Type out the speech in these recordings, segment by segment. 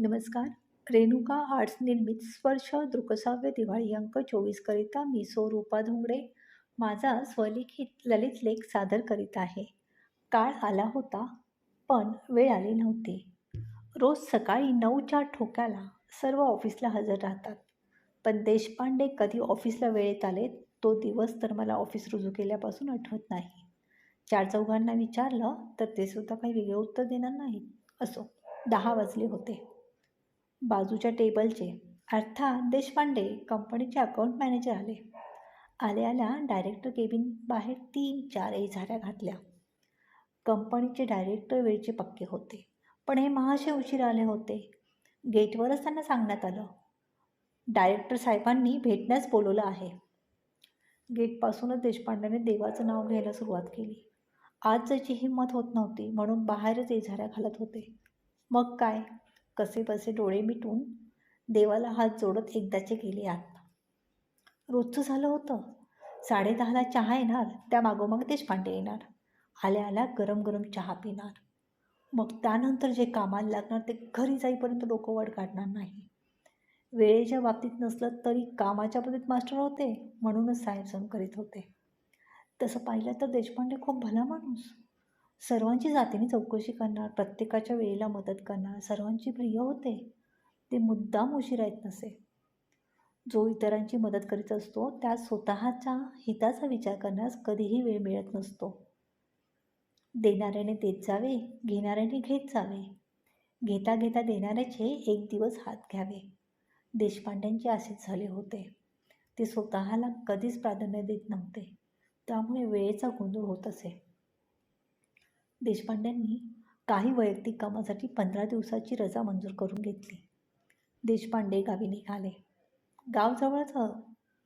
नमस्कार. रेणुका आर्ट्स निर्मित स्पर्श दृकसाव्य दिवाळी अंक चोवीसकरिता मी सो रूपा धोंगडे माझा स्वलिखित ललित लेख सादर करीत आहे. काळ आला होता पण वेळ आली नव्हती. रोज सकाळी नऊच्या ठोक्याला सर्व ऑफिसला हजर राहतात. पण देशपांडे कधी ऑफिसला वेळेत आले तो दिवस तर मला ऑफिस रुजू केल्यापासून आठवत नाही. चार चौघांना विचारलं तर ते सुद्धा काही वेगळे उत्तर देणार नाहीत. असो दहा वाजले होते. बाजूच्या टेबलचे अर्थात देशपांडे कंपनीचे अकाउंट मॅनेजर आले. आल्या आल्या डायरेक्टर केबिन बाहेर तीन चार झाऱ्या घातल्या. कंपनीचे डायरेक्टर वेळचे पक्के होते पण हे महाशय उशीर आले होते. गेटवरच त्यांना सांगण्यात आलं डायरेक्टर साहेबांनी भेटण्यास बोलवलं आहे. गेटपासूनच देशपांडेने देवाचं नाव घ्यायला सुरुवात केली. आज त्याची हिंमत होत नव्हती म्हणून बाहेरच एझाऱ्या घालत होते. मग काय? कसेबसे डोळे मिटून देवाला हात जोडत एकदाचे गेले आत. रोजचं झालं होतं. साडेदहाला चहा येणार त्या मागोमाग देशपांडे येणार. आल्या आल्या गरम गरम चहा पिणार. मग त्यानंतर जे कामाला लागणार ते घरी जाईपर्यंत डोकं वाट काढणार नाही. वेळेच्या बाबतीत नसलं तरी कामाच्या बाबतीत मास्टर होते म्हणूनच साहेब सण करीत होते. तसं पाहिलं तर देशपांडे खूप भला माणूस. सर्वांची जातीने चौकशी करणार प्रत्येकाच्या वेळेला मदत करणार सर्वांची प्रिय होते. ते मुद्दाम उशिरा येत नसे. जो इतरांची मदत करीत असतो त्या स्वतःच्या हिताचा विचार करण्यास कधीही वेळ मिळत नसतो. देणाऱ्याने देत जावे घेणाऱ्याने घेत जावे. घेता घेता देणाऱ्याचे एक दिवस हात घ्यावे. देशपांड्यांचे असेच झाले होते. ते स्वतःला कधीच प्राधान्य देत नव्हते. त्यामुळे वेळेचा गोंधळ होत असे. देशपांड्यांनी काही वैयक्तिक कामासाठी पंधरा दिवसाची रजा मंजूर करून घेतली. देशपांडे गावी निघाले. गाव जवळच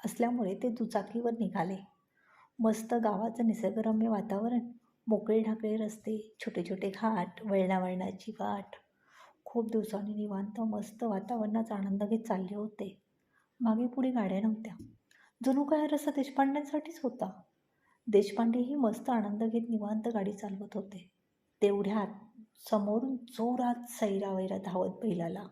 असल्यामुळे ते दुचाकीवर निघाले. मस्त गावाचं निसर्गरम्य वातावरण मोकळे ढाकळे रस्ते छोटे छोटे घाट वळणावळणाची वाट. खूप दिवसांनी निवांत मस्त वातावरणाचा आनंद घेत चालले होते. मागे पुढे गाड्या नव्हत्या. जणू काय रस्ता देशपांड्यांसाठीच होता? देशपांडेही मस्त आनंद घेत निवांत गाडी चालवत होते. तेवढ्यात समोरून जोरात सैरावैरा धावत बैलाला.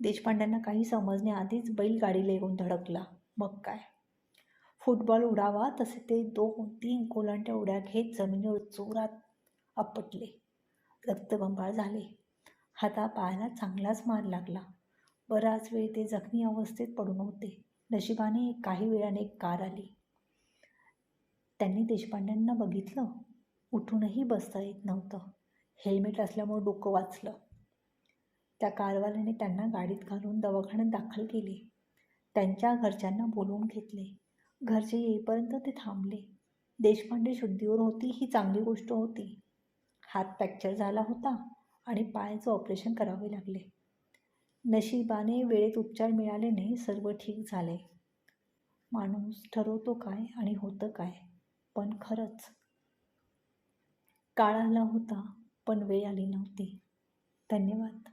देशपांड्यांना काही समजण्याआधीच बैल गाडीला येऊन धडकला. मग काय? फुटबॉल उडावा तसे ते दोन तीन कोलांट्या उड्या घेत जमिनीवर जोरात आपटले. रक्तबंबाळ झाले. हाता पायाला चांगलाच मार लागला. बराच वेळ ते जखमी अवस्थेत पडून होते. नशिबाने काही वेळाने एक कार आली. त्यांनी देशपांड्यांना बघितलं. उठूनही बसता येत नव्हतं. हेल्मेट असल्यामुळे डोकं वाचलं. त्या कारवाल्याने त्यांना गाडीत घालून दवाखान्यात दाखल केले. त्यांच्या घरच्यांना बोलवून घेतले. घरचे येईपर्यंत ते थांबले. देशपांडे शुद्धीवर होती ही चांगली गोष्ट होती. हात फ्रॅक्चर झाला होता आणि पायाचं ऑपरेशन करावे लागले. नशिबाने वेळेत उपचार मिळाल्याने सर्व ठीक झाले. माणूस ठरवतो काय आणि होतं काय. पण खरंच. काळ आला होता पण वेळ आली नव्हती. धन्यवाद.